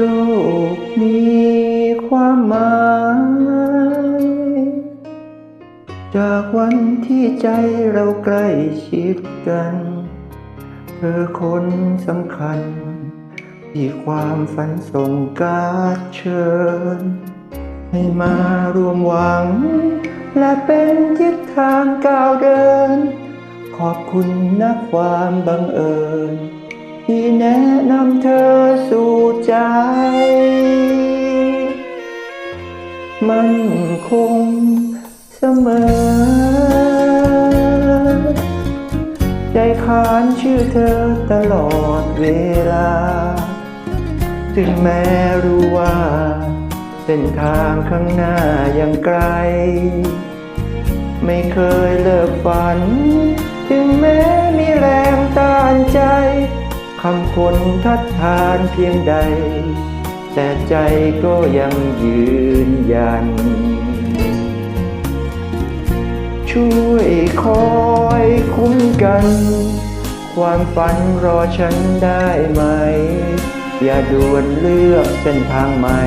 โลกมีความหมาย จากวันที่ใจเราใกล้ชิดกัน เธอคนสำคัญ ที่ความฝันส่งการเชิญ ให้มารวมหวัง และเป็นทิศทางก้าวเดิน ขอบคุณนะความบังเอิญ ที่แนะนำเธอสู่ใจ มันคงเสมอใจขานชื่อเธอตลอดเวลา ถึงแม้รู้ว่า เส้นทางข้างหน้ายังไกล ไม่เคยเลิกฝัน ถึงแม้มีแรง คนทัดทานเพียงใด แต่ใจก็ยังยืนยัน ช่วยคอยคุ้มกัน ความฝันรอฉันได้ไหม อย่าด่วนเลือกเส้นทางใหม่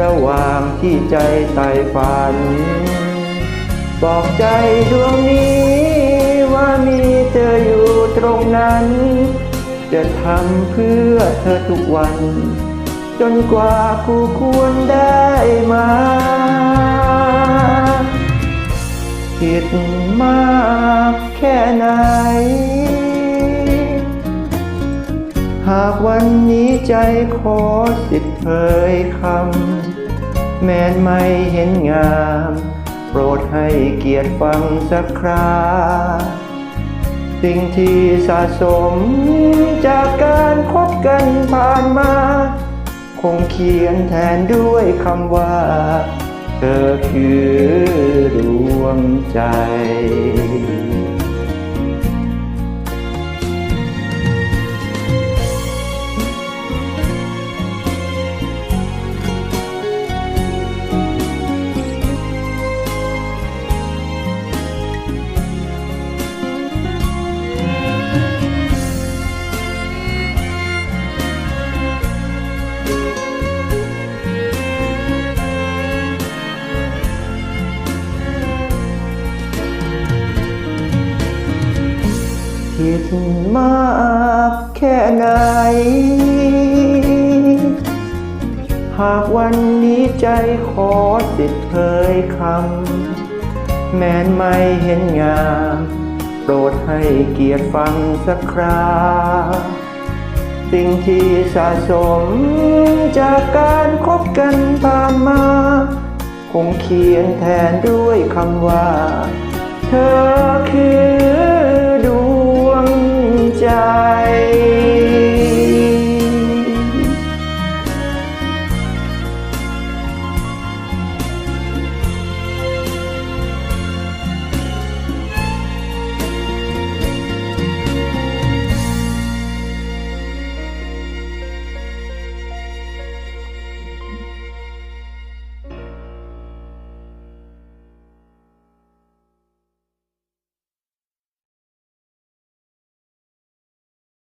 ระหว่างที่ใจไต่ฝัน บอกใจดวงนี้ว่ามีเธออยู่ตรงนั้น จะทำเพื่อเธอทุกวัน จนกว่าคู่ควรได้มาผิดมากแค่ไหน หากวันนี้ใจขอสิทธิ์เผยคำ แม้นไม่เห็นงาม โปรดให้เกียรติฟังสักครา สิ่งที่สะสมจากการคบกันผ่านมา คงเขียนแทนด้วยคำว่า เธอคือดวงใจ ผิดมากแค่ไหน หากวันนี้ใจขอสิทธิ์เผยคำ แม้นไม่เห็นงาม โปรดให้เกียรติฟังสักคราสิ่งที่สะสมจากการคบกันผ่านมา คงเขียนแทนด้วยคำว่า เธอคือ